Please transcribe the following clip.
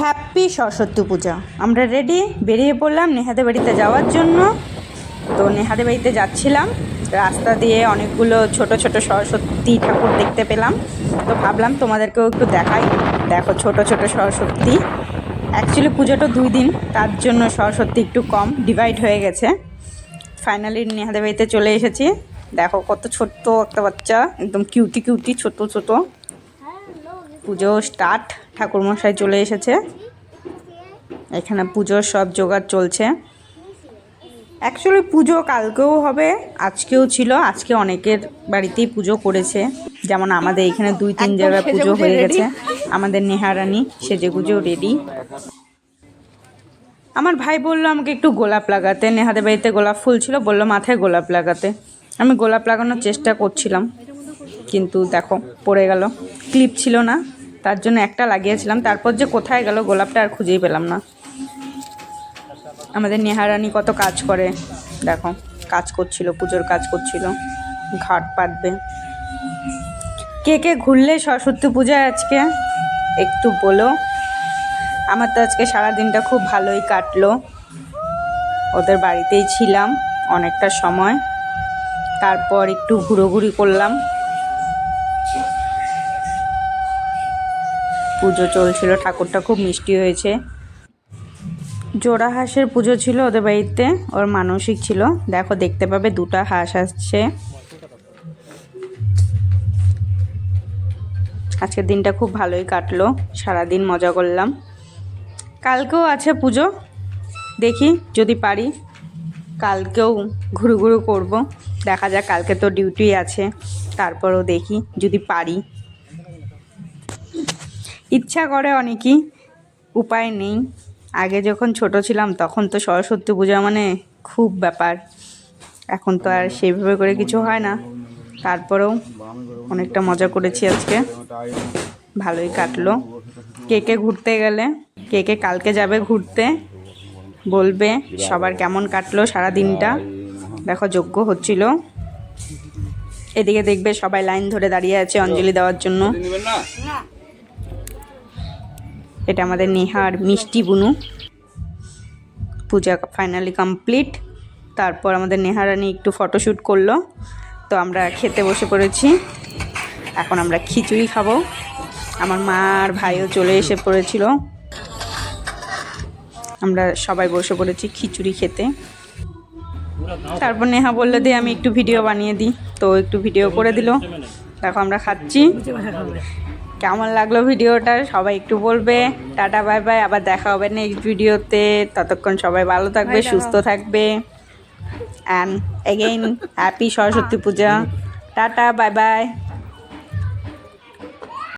Happy Saraswati পূজা। আমরা ready বেরিয়ে পড়লাম নেহাদের বাড়িতে যাওয়ার জন্য। তো নেহাদের বাড়িতে যাচ্ছিলাম। রাস্তা দিয়ে অনেকগুলো ছোট ছোট সরস্বতী ঠাকুর দেখতে পেলাম। তো ভাবলাম তোমাদেরকেও একটু দেখাই। দেখো ছোট ছোট সরস্বতী। অ্যাকচুয়ালি পুজোটা দুই দিন, তার জন্য সরস্বতী একটু কম ডিভাইড হয়ে গেছে। ফাইনালি নেহাদের বাড়িতে চলে এসেছি। দেখো কত ছোট্ট একটা বাচ্চা, একদম কিউটি কিউটি ছোট ছোট। পুজো স্টার্ট ঠাকুরমশাই চলে এসেছে। এখানে পুজোর সব জোগাড় চলছে। অ্যাকচুয়ালি পুজো কালকেও হবে আজকেও ছিল আজকে অনেকের বাড়িতেই পুজো করেছে। যেমন আমাদের এখানে দুই তিন জায়গায় পুজো হয়ে গেছে। আমাদের নেহারানি সেজে গুজেও রেডি আমার ভাই বলল আমাকে একটু গোলাপ লাগাতে। নেহাদের বাড়িতে গোলাপ ফুল ছিল বলল মাথায় গোলাপ লাগাতে। আমি গোলাপ লাগানোর চেষ্টা করছিলাম কিন্তু দেখো পড়ে গেল। ক্লিপ ছিল না। তার জন্য একটা লাগিয়েছিলাম। তারপর যে কোথায় গেল গোলাপটা আর খুঁজেই পেলাম না। আমাদের নেহারানি কত কাজ করে। দেখো, কাজ করছিল, পুজোর কাজ করছিল। ঘাট পাতবে। কে কে ঘুরলে সরস্বতী পূজায় আজকে? একটু বলো। আমার তো আজকে সারা দিনটা খুব ভালোই কাটলো। ওদের বাড়িতেই ছিলাম অনেকটা সময়। তারপর একটু ঘুরোঘুরি করলাম। পুজো চলছিল, ঠাকুরটা খুব মিষ্টি হয়েছে। জোড়া হাঁসের পুজো ছিল ওদের বাড়িতে, ওর মানসিক ছিল। দেখো, দেখতে পাবে দুটো হাঁস আসছে। আজকের দিনটা খুব ভালোই কাটলো, সারাদিন মজা করলাম। কালকেও আছে পুজো, দেখি যদি পারি। কালকেও ঘুরু ঘুরু করব, দেখা যাক কালকে তো ডিউটি আছে, তারপরও দেখি যদি পারি। ইচ্ছা করে অনেকই উপায় নেই। আগে যখন ছোট ছিলাম তখন তো সরস্বতী পূজা মানে খুব ব্যাপার। এখন তো আর সেইভাবে করে কিছু হয় না। তারপরেও অনেকটা মজা করেছি আজকে। ভালোই কাটলো। কে কে ঘুরতে গেলে কে কে কালকে যাবে ঘুরতে বলবে সবার কেমন কাটলো সারা দিনটা দেখো যোগ্য হচ্ছিল। এদিকে দেখবে সবাই লাইন ধরে দাঁড়িয়ে আছে অঞ্জলি দেওয়ার জন্য। এটা আমাদের নেহার মিষ্টি বুনু। পূজা ফাইনালি কমপ্লিট তারপর আমাদের নেহারানি একটু ফটোশ্যুট করল। তো আমরা খেতে বসে পড়েছি। এখন আমরা খিচুড়ি খাব। আমার মা আর ভাইও চলে এসে পড়েছিল। আমরা সবাই বসে পড়েছি খিচুড়ি খেতে। তারপর নেহা বলল দিয়ে আমি একটু ভিডিও বানিয়ে দিই। তো একটু ভিডিও করে দিল। দেখো আমরা খাচ্ছি। কেমন লাগল ভিডিওটা? সবাই একটু বলবে। Tata bye bye. আবার দেখা হবে নেক্সট ভিডিওতে। ততক্ষণ সবাই ভালো থাকবে সুস্থ থাকবে। And again happy Saraswati Puja. Tata bye bye.